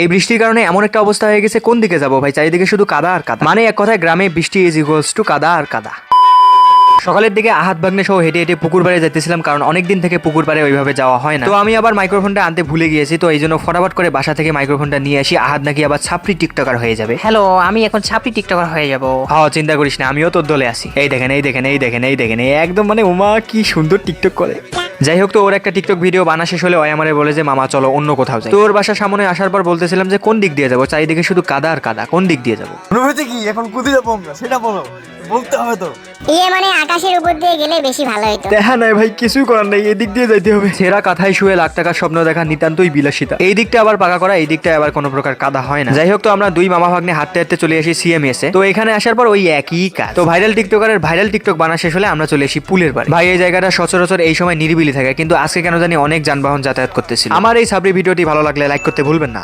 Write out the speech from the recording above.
এই বৃষ্টির কারণে এমন একটা অবস্থা হয়ে গেছে কোন দিকে যাব ভাই? চারিদিকে শুধু কাদা আর কাদা। মানে এক কথায় গ্রামে বৃষ্টি ইজ ইকুয়ালস টু কাদা আর কাদা। সকালের দিকে আহাত ভাগ্নে সহ হেঁটে হেঁটে পুকুর পাড়ে যেতেছিলাম কারণ অনেক দিন থেকে পুকুর পাড়ে ওইভাবে যাওয়া হয় না। তো আমি আবার মাইক্রোফোনটা আনতে ভুলে গিয়েছি তো এই জন্য ফটাফট করে বাসা থেকে মাইক্রোফোনটা নিয়ে আসি। আহাত নাকি আবার ছাপড়ি টিকটকার হয়ে যাবে। হ্যালো আমি এখন ছাপড়ি টিকটকার হয়ে যাব। হ্যাঁ চিন্তা করিস না আমিও তোর দলে আসি এই দেখেন এই দেখেন এই দেখেন এই দেখেন এই একদম মানে উমা কি সুন্দর টিকটক করে। যাই হোক তো, ওর একটা টিকটক ভিডিও বানা শেষ হলে ওই আমারে বলে যে, মামা, চলো অন্য কোথাও যাই। তো ওর বাসার সামনে আসার পর বলতেছিলাম যে, কোন দিক দিয়ে যাব? চারিদিকে শুধু কাদা আর কাদা, কোন দিক দিয়ে যাব? কি, এখন কোথায় যাব আমরা? সেটা বলো। বলতে হবে তো। ইয়ে মানে আকাশের উপর দিয়ে গেলে বেশি ভালো হতো দেখা নাই ভাই, কিছুই করার নেই এই দিক দিয়ে যাইতে হবে। সেরা কাথায় শুয়ে লাখ টাকার স্বপ্ন দেখা নিতান্তই বিলাসিতা। এই দিকটা আবার পাকা করা, এই দিকটা আবার কোনো প্রকার কাদা হয় না। যাই হোক, তো আমরা দুই মামা ভাগ্নে হাঁটতে হাঁটতে চলে আসি সিএমএস এ। তো এখানে আসার পর ওই একই কাজ। তো ভাইরাল টিকটকারের ভাইরাল টিকটক বানা শেষ হলে আমরা চলে আসি পুলের বাড়ি। ভাই, এই জায়গাটা সচরাচর এই সময় নিরিবিলি থাকে, কিন্তু আজকে কেন জানি অনেক যানবাহন যাতায়াত করতেছিল। আমার এই সাবরি ভিডিওটি ভালো লাগলে লাইক করতে ভুলবেন না।